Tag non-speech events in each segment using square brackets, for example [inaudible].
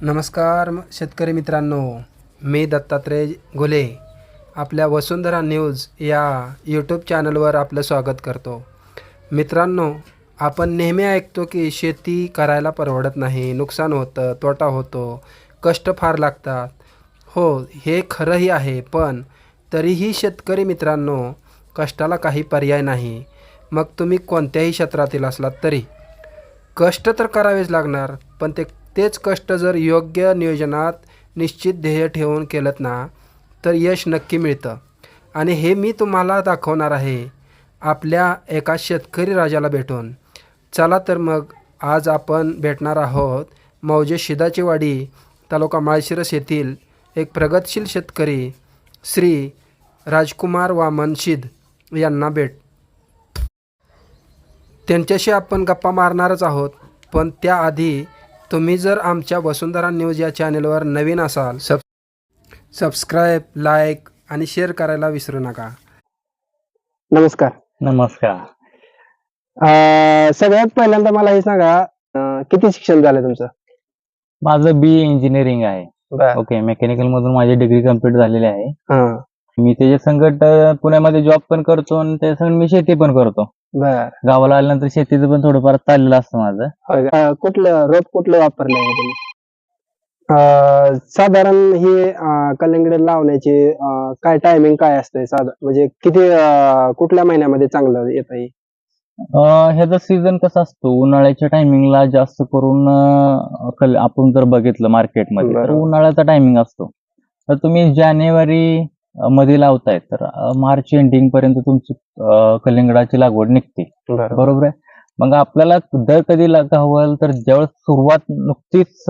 नमस्कार म- शेतकरी मित्रांनो मी दत्तात्रय घुले. आपल्या वसुंधरा न्यूज या यूट्यूब चॅनलवर आपलं स्वागत करतो. मित्रांनो आपण नेहमी ऐकतो की शेती करायला परवडत नाही नुकसान होतं तोटा होतो कष्ट फार लागतात. हो हे खरंही आहे पण तरीही शेतकरी मित्रांनो कष्टाला काही पर्याय नाही. मग तुम्ही कोणत्याही क्षेत्रातील असलात तरी. कष्ट तर करावेच लागणार पण ते तेच कष्ट जर योग्य नियोजनात निश्चित ध्येय ठेवून केलं ना तर यश नक्की मिळतं. आणि हे मी तुम्हाला दाखवणार आहे. आपल्या एका शेतकरी राजाला भेटून. चला तर मग आज आपण भेटणार आहोत मौजे शिदाची वाडी तालुका माळशिरस येथील एक प्रगतशील शेतकरी श्री राजकुमार वामन शिद यांना भेट. त्यांच्याशी आपण गप्पा मारणारच आहोत पण त्याआधी तुम्ही जर आमच्या वसुंधरा न्यूज या चॅनेलवर नवीन असाल सब सबस्क्राईब लाईक आणि शेअर करायला विसरू नका. नमस्कार. नमस्कार. अं, सगळ्यात पहिल्यांदा मला हे सांगा अं, किती शिक्षण झालं तुमचं? माझं बी इंजिनिअरिंग आहे. बर. ओके मेकॅनिकल मधून माझी डिग्री कंप्लीट झालेली आहे. हा. मी त्याच्या संकट अं, पुण्यामध्ये जॉब पण करतो आणि त्या संगत मी शेती पण करतो. बर. गावाला आल्यानंतर शेतीचं पण थोडंफार चाललेलं असतं माझं. होय का? अं, कुठलं रोप कुठलं वापरलंय का तुम्ही? अं, साधारण हे अं, कलिंगड लावण्याचे अं, काय टायमिंग काय असतंय? साधा म्हणजे किती अं, कुठल्या महिन्यामध्ये चांगलं येत आहे अं, ह्याचा सीझन कसा असतो? उन्हाळ्याच्या टायमिंगला जास्त करून अं, कल- आपण जर बघितलं मार्केटमध्ये तर बरोबर. उन्हाळ्याचा टायमिंग असतो. तर तुम्ही जानेवारी मध्ये लावताय तर मार्च एंडिंग पर्यंत तुमची कलिंगडाची लागवड निघते. बरोबर. आहे? मग आपल्याला दर कधी हवं तर ज्यावेळेस सुरुवात नुकतीच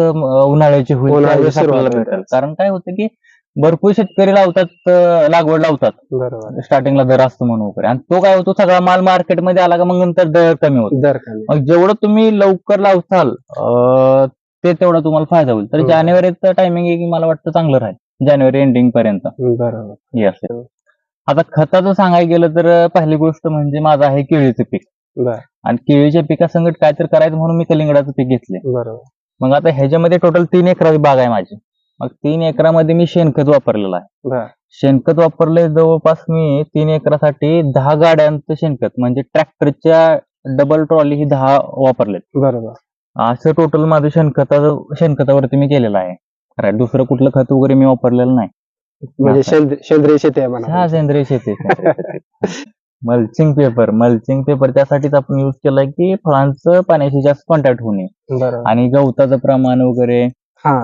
उन्हाळ्याची होईल. कारण काय होतं की भरपूर शेतकरी लावतात लागवड लावतात. स्टार्टिंगला दर असतो म्हणून वगैरे. आणि तो काय होतो सगळा माल मार्केटमध्ये आला का मग नंतर दर कमी होतो. मग जेवढं तुम्ही लवकर लावसाल अं, ते तेवढा तुम्हाला फायदा होईल. तर हो. जानेवारीचं टायमिंग आहे की मला वाटतं चांगलं राहील. जानेवारी एंडिंग पर्यंत. बरोबर. असेल आता खताचं सांगायला गेलं तर पहिली गोष्ट म्हणजे माझं आहे केळीचं पीक. बर. आणि केळीच्या पिकासंगत काय तर करायचं म्हणून मी कलिंगडाचं पीक घेतले बरोबर. मग आता ह्याच्यामध्ये टोटल तीन एकराची बाग आहे माझी. मग तीन एकरामध्ये मी शेणखत वापरलेलं आहे. बर. शेणखत वापरले जवळपास मी तीन एकरासाठी दहा गाड्यांचं शेणखत म्हणजे ट्रॅक्टरच्या डबल ट्रॉली ही दहा वापरलेत. बरोबर. असं टोटल माझं शेणखताचं शेणखतावरती मी केलेलं आहे. खरं दुसरं कुठलं खत वगैरे मी वापरलेलं नाही. म्हणजे सेंद्रिय शेती आहे म्हणा. हा सेंद्रिय शेती मल्चिंग पेपर मल्चिंग पेपर त्यासाठीच आपण युज केलाय की फळांचं पाण्याशी जास्त कॉन्टॅक्ट होणे बरोबर. आणि गवताचं प्रमाण वगैरे हा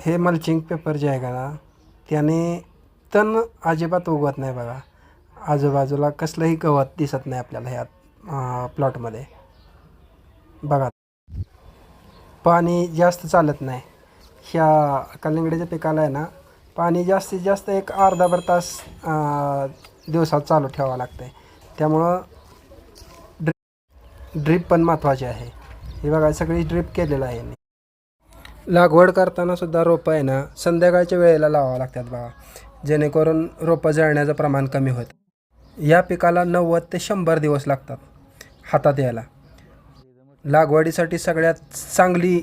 हे मल्चिंग पेपर जे आहे का ना त्याने तण अजिबात उगवत नाही बघा. आजूबाजूला कसलंही गवत दिसत नाही आपल्याला ह्या प्लॉटमध्ये बघा. पाणी जास्त चालत नाही. ह्या कलिंगडीच्या पिकाला आहे ना पाणी जास्तीत जास्त एक अर्धाभर तास दिवसात चालू ठेवावं लागतं आहे त्यामुळं ड्रिप ड्रिप पण महत्त्वाची आहे. हे बघा सगळी ड्रिप केलेलं आहे मी लागवड करताना सुद्धा रोपं आहे ना संध्याकाळच्या वेळेला लावावं लागतात बघा जेणेकरून रोपं जळण्याचं प्रमाण कमी होतं. या पिकाला नव्वद ते शंभर दिवस लागतात हातात यायला. लागवडीसाठी सगळ्यात चांगली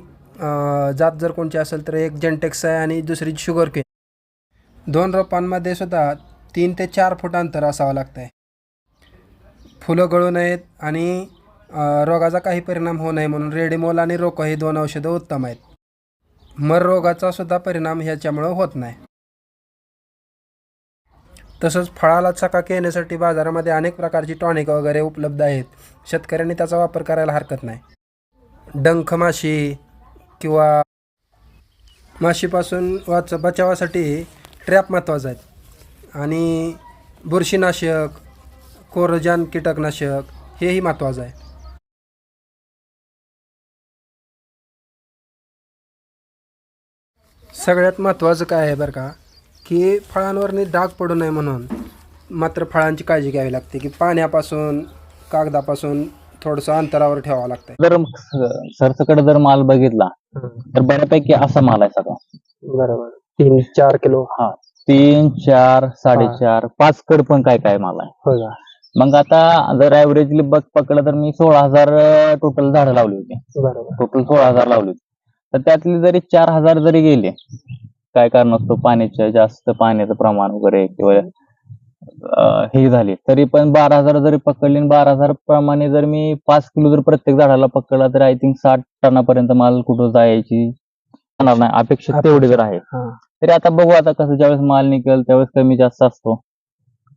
जात जर कोणची असेल तर एक जेंटेक्स आहे आणि दुसरी शुगर केन दोन रोपांमध्ये सुद्धा तीन ते चार फूट अंतर असावं लागतं आहे फुलं गळू नयेत आणि रोगाचा काही परिणाम होऊ नये म्हणून रेडिमोल आणि रोको ही दोन औषधं उत्तम आहेत. मर रोगाचा सुद्धा परिणाम ह्याच्यामुळं होत नाही. तसंच फळाला चकाकी येण्यासाठी बाजारामध्ये अनेक प्रकारची टॉनिक वगैरे उपलब्ध आहेत. शेतकऱ्यांनी त्याचा वापर करायला हरकत नाही. डंख माशी किंवा माशीपासून वाच बचावासाठी ट्रॅप महत्त्वाचा आहेत. आणि बुरशीनाशक कोरजान कीटकनाशक हेही महत्त्वाचं आहे. सगळ्यात महत्त्वाचं काय आहे बरं का? की फळांवरनी डाग पडू नये म्हणून मात्र फळांची काळजी घ्यावी लागते की पाण्यापासून कागदापासून थोडंसं अंतरावर ठेवावं लागतं जर सरसकट जर माल बघितला तर बऱ्यापैकी असा माल आहे सगळा. बरोबर. तीन चार किलो. हा तीन चार साडेचार पाच कड पण काय काय माल आहे. का? मग आता जर ऍव्हरेजली बघ पकडलं तर मी सोळा हजार टोटल झाडं लावली होती. बरोबर. टोटल सोळा हजार लावली होती. तर त्यातले जरी चार हजार जरी गेले काय कारण असतो? पाण्याच्या जास्त पाण्याचं प्रमाण वगैरे किंवा हे झाले. तरी पण बारा हजार जरी पकडले आणि बारा हजार प्रमाणे जर मी पाच किलो जर प्रत्येक झाडाला पकडला तर आय थिंक साठ टनापर्यंत माल कुठं जायची जाणार नाही. अपेक्षित तेवढी जर आहे. तरी आता बघू आता कसं ज्यावेळेस माल निघेल त्यावेळेस कमी जास्त असतो.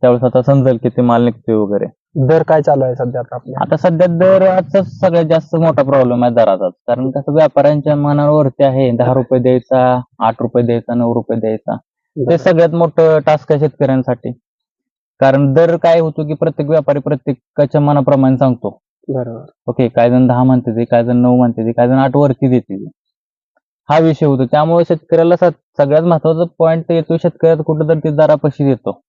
त्यावेळेस आता समजेल किती माल निघतोय वगैरे. दर काय चालू आहे सध्या आता आपल्या? आता सध्या दराचा सगळ्यात जास्त मोठा प्रॉब्लेम आहे दराचा कारण कसं व्यापाऱ्यांच्या मनावरती आहे. दहा रुपये द्यायचा आठ रुपये द्यायचा नऊ रुपये द्यायचा. ते सगळ्यात मोठं टास्क आहे शेतकऱ्यांसाठी. कारण दर काय होतो की प्रत्येक व्यापारी प्रत्येकाच्या मनाप्रमाणे सांगतो. बरोबर. ओके काय जण दहा म्हणते ते काय जण नऊ म्हणते ते काय जण आठ वरती देते ते. हा विषय होतो. त्यामुळे शेतकऱ्याला स- सगळ्यात महत्त्वाचा पॉईंट येतो शेतकऱ्याचा कुठेतरी ते दरापाशी देतो.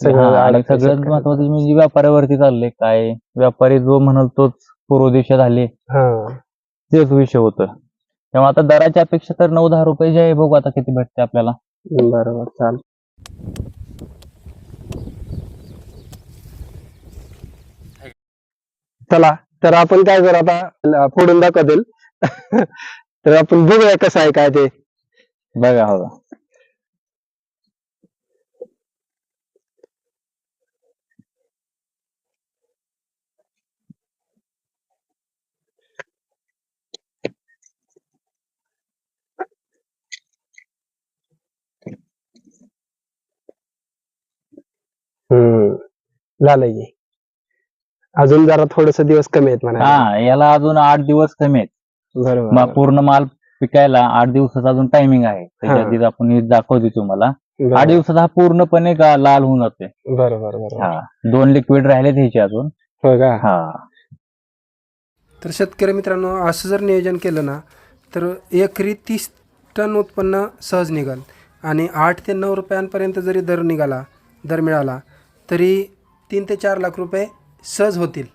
सगळं हा, आणि सगळ्यात. महत्वाचं म्हणजे व्यापाऱ्यावरती चाललंय काय? व्यापारी जो म्हणाल तोच पूर्व दिशा झाले हा. तेच विषय होतं. त्यामुळे आता दराची अपेक्षा तर नऊ दहा रुपये जे आहे बघू आता किती भेटते आपल्याला. बरोबर चाल चला तर आपण काय करू आता? ल- फोडून दाखवतील. [laughs] तर आपण बघूया कसं आहे काय ते. बघा हो झालंय की अजून जरा थोडस दिवस कमी आहेत म्हणा हा याला अजून आठ दिवस कमी आहेत. मग बरोबर. पूर्ण माल पिकायला आठ दिवसाचा अजून टायमिंग आहे. त्याच्या आपण हे दाखवते तुम्हाला. आठ बरोबर दिवसात हा पूर्णपणे गा- लाल होऊन जाते बरोबर बरोबर. हा दोन लिक्विड राहिलेत ह्याचे अजून. हो का? हा. तर शेतकरी मित्रांनो असं जर नियोजन केलं ना तर एकरी तीस टन उत्पन्न सहज निघाल. आणि आठ ते नऊ रुपयांपर्यंत जरी दर निघाला दर मिळाला तरी तीन ते चार लाख रुपये सहज होतील.